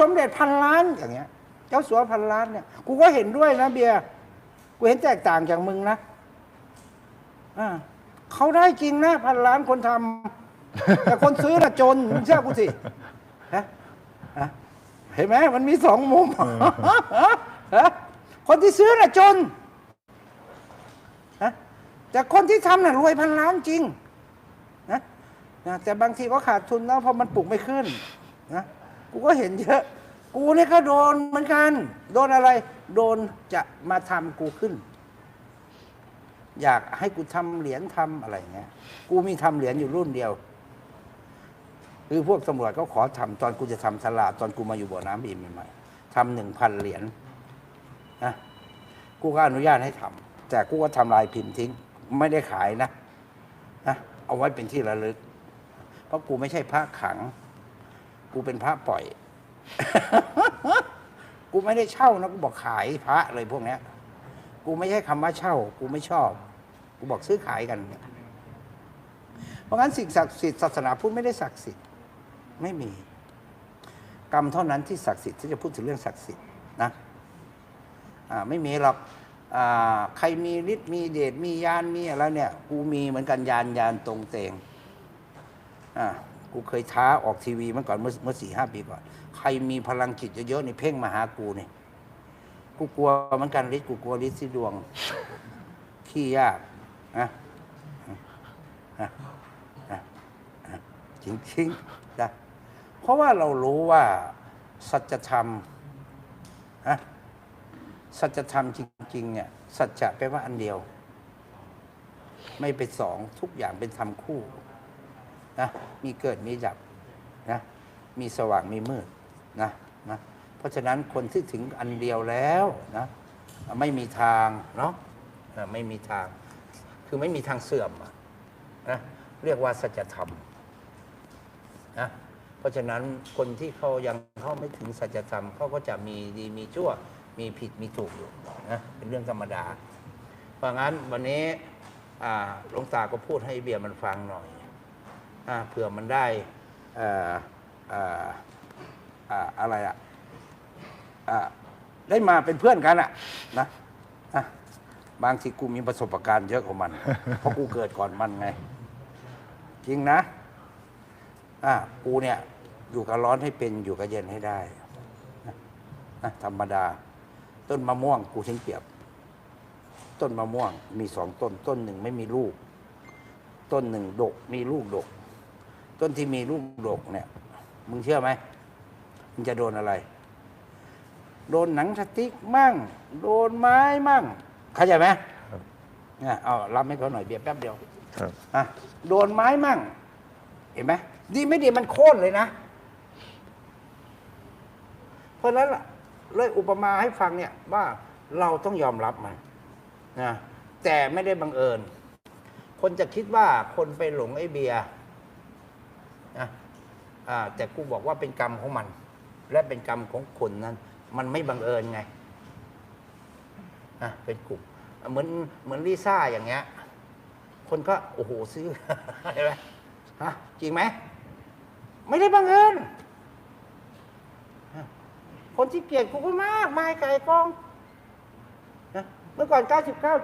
สมเด็จพันล้านอย่างเงี้ย เจ้าสัวพันล้านเนี่ย กูก็เห็นด้วยนะเบียร์กูเห็นแตกต่างจากมึงนะอ่าเขาได้จริงนะพันล้านคนทำแต่คนซื้อน่ะจนมึงเชื่อกูสิฮะฮะเห็นไหมมันมีสองมุมฮะคนที่ซื้อน่ะจนฮะแต่คนที่ทำน่ะรวยพันล้านจริงนะนะแต่บางทีก็ขาดทุนนะเพราะมันปลูกไม่ขึ้นนะ กูก็เห็นเยอะ กูเนี่ยก็โดนเหมือนกัน โดนอะไร โดนจะมาทำกูขึ้น อยากให้กูทำเหรียญทำอะไรเงี้ย กูมีทำเหรียญอยู่รุ่นเดียว คือพวกตำรวจก็ขอทำตอนกูจะทำตลาดตอนกูมาอยู่บ่อน้ำอิมใหม่ๆทำหนึ่งพันเหรียญนะกูก็อนุญาตให้ทำแต่กูก็ทำลายพิมพ์ทิ้ง ไม่ได้ขายนะนะเอาไว้เป็นที่ระลึก เพราะกูไม่ใช่พระขัง กูเป็นพระปล่อย กูไม่ได้เช่านะกูบอกขายพระเลยพวกเนี้ย กูไม่ใช่คำว่าเช่า กูไม่ชอบ กูบอกซื้อขายกัน เพราะงั้นสิ่งศักดิ์สิทธิ์ศาสนาพุทธไม่ได้ศักดิ์สิทธิ์ไม่มี กรรมเท่านั้นที่ศักดิ์สิทธิ์ที่จะพูดถึงเรื่องศักดิ์สิทธิ์นะอ่าไม่มีหรอกอ่าใครมีฤทธิ์มีเดชมียานมีอะไรเนี่ย กูมีเหมือนกันยานยานตรงเตงอ่า กูเคยท้าออกทีวีเมื่อก่อนเมื่อเมื่อสี่ห้าปีก่อน ใครมีพลังจิตเยอะๆนี่เพ่งมาหากูเนี่ยกูกลัวเหมือนกันฤทธิ์กูกลัวฤทธิ์ที่ดวง ขี้ยากนะนะนะนะจริงๆนะเพราะว่าเรารู้ว่าสัจธรรมนะสัจธรรมจริง ๆ เนี่ย สัจจะแปลว่าอันเดียว ไม่เป็นสองทุกอย่างเป็นธรรมคู่ นะมีเกิดมีดับนะมีสว่างมีมืดนะนะเพราะฉะนั้นคนที่ถึงอันเดียวแล้วนะไม่มีทางเนาะไม่มีทาง คือไม่มีทางเสื่อมนะเรียกว่าสัจธรรมนะเพราะฉะนั้นคนที่เขายังเข้าไม่ถึงสัจธรรมเขาก็จะมีดีมีชั่วมีผิดมีถูกอยู่นะเป็นเรื่องธรรมดา เพราะงั้นวันนี้หลวงตาก็พูดให้เบียร์มันฟังหน่อย อาเผื่อมันได้เอ่อเอ่ออ่าอะไรอะอะได้มาเป็นเพื่อนกันอะนะนะบางทีกูมีประสบการณ์เยอะกว่ามัน เพราะกูเกิดก่อนมันไง จริงนะ อะกูเนี่ย อยู่กับร้อนให้เป็นอยู่กับเย็นให้ได้นะนะธรรมดา ต้นมะม่วงกูทิ้งเปรียบ ต้นมะม่วงมีสองต้น ต้นหนึ่งไม่มีลูก ต้นหนึ่งดกมีลูกดก ต้นที่มีลูกดกเนี่ย มึงเชื่อไหมมึงจะโดนอะไร โดนหนังสติ๊กมั่ง โดนไม้มั่งเข้าใจไหมครับเนี่ยเอารับให้เขาหน่อยเบียร์แป๊บเดียวครับอะโดนไม้มั่ง เห็นไหมดีไม่ดีมันโค่นเลยนะ เพราะฉะนั้นล่ะเลยอุปมาให้ฟังเนี่ยว่าเราต้องยอมรับมันนะแต่ไม่ได้บังเอิญ คนจะคิดว่าคนไปหลงไอ้เบียร์ นะอ่าแต่กูบอกว่าเป็นกรรมของมัน และเป็นกรรมของคนนั้น มันไม่บังเอิญไงอะเป็นกลุ่มเหมือนเหมือนลิซ่าอย่างเงี้ย คนก็โอ้โหซื้อเห็นไหมฮะจริงไหมไม่ได้บังเอิญคนที่เกลียดกูก็มากมายไก่กองนะเมื่อก่อน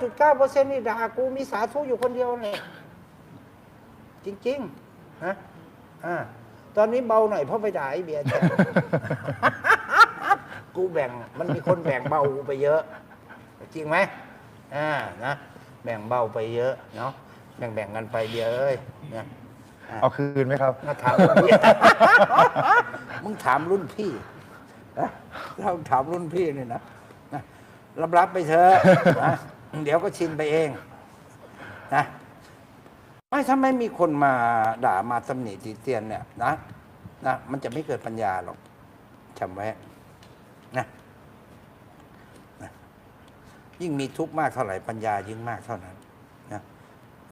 99.9%นี่ด่ากูมีสาธุอยู่คนเดียวเนี่ยจริงๆนะ อ่าตอนนี้เบาหน่อยเพราะไปด่าไอ้เบียร์แทนกูแบ่งมันมีคนแบ่งเบากูไปเยอะ จริงไหมอ่านะแบ่งเบาไปเยอะเนาะแบ่งแบ่งๆกันไปเบียร์เอ้ยนะ เอาคืนไหมครับ มาถามรุ่นพี่ มึงถามรุ่นพี่นะเราถามรุ่นพี่นี่นะนะรับรับไปเถอะนะเดี๋ยวก็ชินไปเองนะ ไม่ถ้าไม่มีคนมาด่ามาตำหนิตีเตียนเนี่ยนะนะมันจะไม่เกิดปัญญาหรอกจำไว้นะนะยิ่งมีทุกข์มากเท่าไหร่ปัญญายิ่งมากเท่านั้น